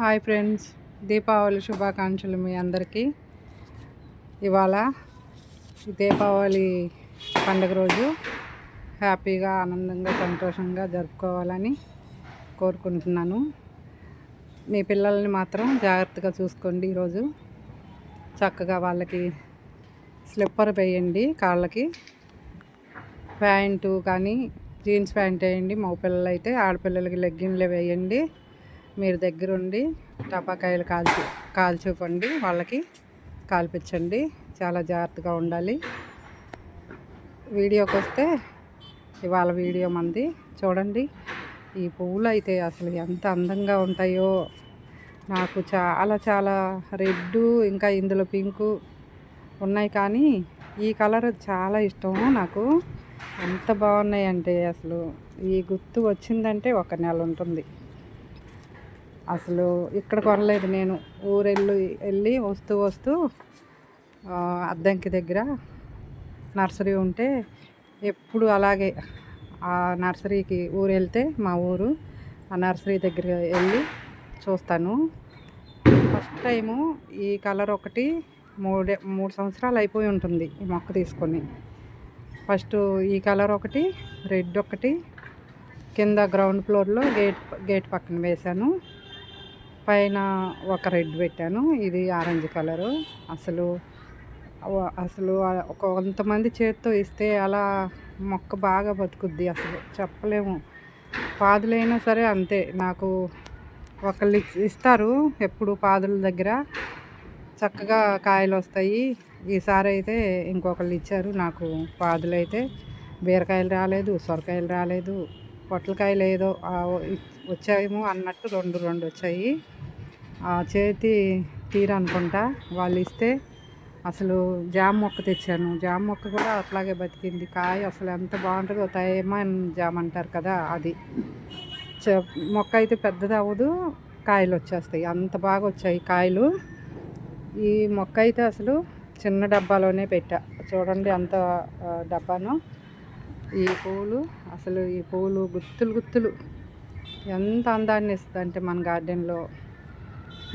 Hi friends Deepavali శుభాకాంక్షలు మీ అందరికీ. ఇవాళ దీపావళి పండుగ రోజు హ్యాపీగా ఆనందంగా సంతోషంగా జరుపుకోవాలని కోరుకుంటున్నాను. మీ పిల్లల్ని మాత్రం జాగ్రత్తగా చూసుకోండి ఈరోజు. చక్కగా వాళ్ళకి స్లిప్పర్ వేయండి కాళ్ళకి. ప్యాంటు కానీ జీన్స్ ప్యాంట్ వేయండి. మగ పిల్లలు అయితే ఆడపిల్లలకి లెగ్గిన్లు వేయండి. మీరు దగ్గరుండి టపాకాయలు కాల్చి కాల్చివ్వండి. వాళ్ళకి కాల్పించండి చాలా జాగ్రత్తగా ఉండాలి. వీడియోకి వస్తే ఇవాళ వీడియో మంది. చూడండి ఈ పువ్వులు అయితే అసలు ఎంత అందంగా ఉంటాయో. నాకు చాలా చాలా రెడ్ ఇంకా ఇందులో పింకు ఉన్నాయి. కానీ ఈ కలర్ చాలా ఇష్టం నాకు. ఎంత బాగున్నాయి అంటే అసలు ఈ గుర్తు వచ్చిందంటే ఒక నెల ఉంటుంది. అసలు ఇక్కడ కొనలేదు నేను. ఊరెళ్ళు వెళ్ళి వస్తూ వస్తూ అద్దంకి దగ్గర నర్సరీ ఉంటే ఎప్పుడు అలాగే ఆ నర్సరీకి ఊరు వెళ్తే మా ఊరు ఆ నర్సరీ దగ్గర వెళ్ళి చూస్తాను. ఫస్ట్ టైము ఈ కలర్ ఒకటి మూడే మూడు సంవత్సరాలు అయిపోయి ఉంటుంది ఈ మొక్క తీసుకొని. ఫస్ట్ ఈ కలర్ ఒకటి రెడ్ ఒకటి కింద గ్రౌండ్ ఫ్లోర్లో గేట్ గేట్ పక్కన వేశాను. పైన ఒక రెడ్ పెట్టాను. ఇది ఆరెంజ్ కలరు. అసలు అసలు ఒక కొంతమంది చేతితో ఇస్తే అలా మొక్క బాగా బతుకుద్ది అసలు. చెప్పలేము. పాదులైనా సరే అంతే. నాకు ఒకళ్ళు ఇస్తారు ఎప్పుడు పాదుల దగ్గర. చక్కగా కాయలు వస్తాయి. ఈసారి అయితే ఇంకొకళ్ళు ఇచ్చారు. నాకు పాదులైతే బీరకాయలు రాలేదు సొరకాయలు రాలేదు పొట్లకాయలు ఏదో వచ్చాయేమో అన్నట్టు రెండు రెండు వచ్చాయి. చేతి తీర అనుకుంటా. వాళ్ళు ఇస్తే అసలు జామ మొక్క తెచ్చాను. జామ మొక్క కూడా అట్లాగే బతికింది. కాయ అసలు ఎంత బాగుంటుందో తయమన్ జామ అంటారు కదా అది. మొక్క అయితే పెద్దది అవ్వదు కాయలు వచ్చేస్తాయి. అంత బాగా వచ్చాయి కాయలు. ఈ మొక్క అయితే అసలు చిన్న డబ్బాలోనే పెట్టా. చూడండి అంత డబ్బాను. ఈ పూలు అసలు ఈ పూలు గుత్తులు గుత్తులు. ఎంత అందాన్ని ఇస్తుందంటే మన గార్డెన్లో.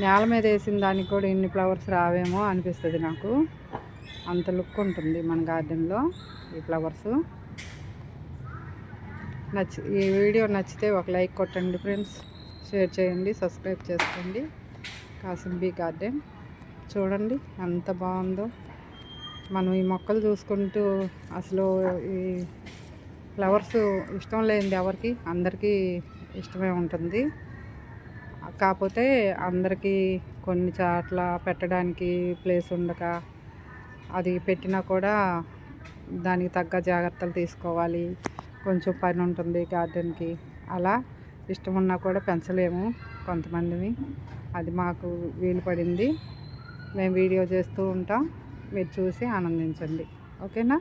నేల మీద వేసిన దానికి కూడా ఇన్ని ఫ్లవర్స్ రావేమో అనిపిస్తుంది నాకు. అంత లుక్ ఉంటుంది మన గార్డెన్లో ఈ ఫ్లవర్స్. నచ్చి ఈ వీడియో నచ్చితే ఒక లైక్ కొట్టండి ఫ్రెండ్స్. షేర్ చేయండి సబ్స్క్రైబ్ చేసుకోండి. కాసింబీ గార్డెన్. చూడండి ఎంత బాగుందో. మనం ఈ మొక్కలు చూసుకుంటూ అసలు ఈ ఫ్లవర్స్ ఇష్టం లేనిది ఎవరికి? అందరికీ ఇష్టమే ఉంటుంది. కాకపోతే అందరికీ కొన్ని చాట్ల పెట్టడానికి ప్లేస్ ఉండక అది పెట్టినా కూడా దానికి తగ్గ జాగ్రత్తలు తీసుకోవాలి. కొంచెం పని ఉంటుంది గార్డెన్కి. అలా ఇష్టం ఉన్నా కూడా పెంచలేము కొంతమందిని. అది మాకు వీలు పడింది. మేము వీడియో చేస్తూ ఉంటాం. మీరు చూసి ఆనందించండి. ఓకేనా?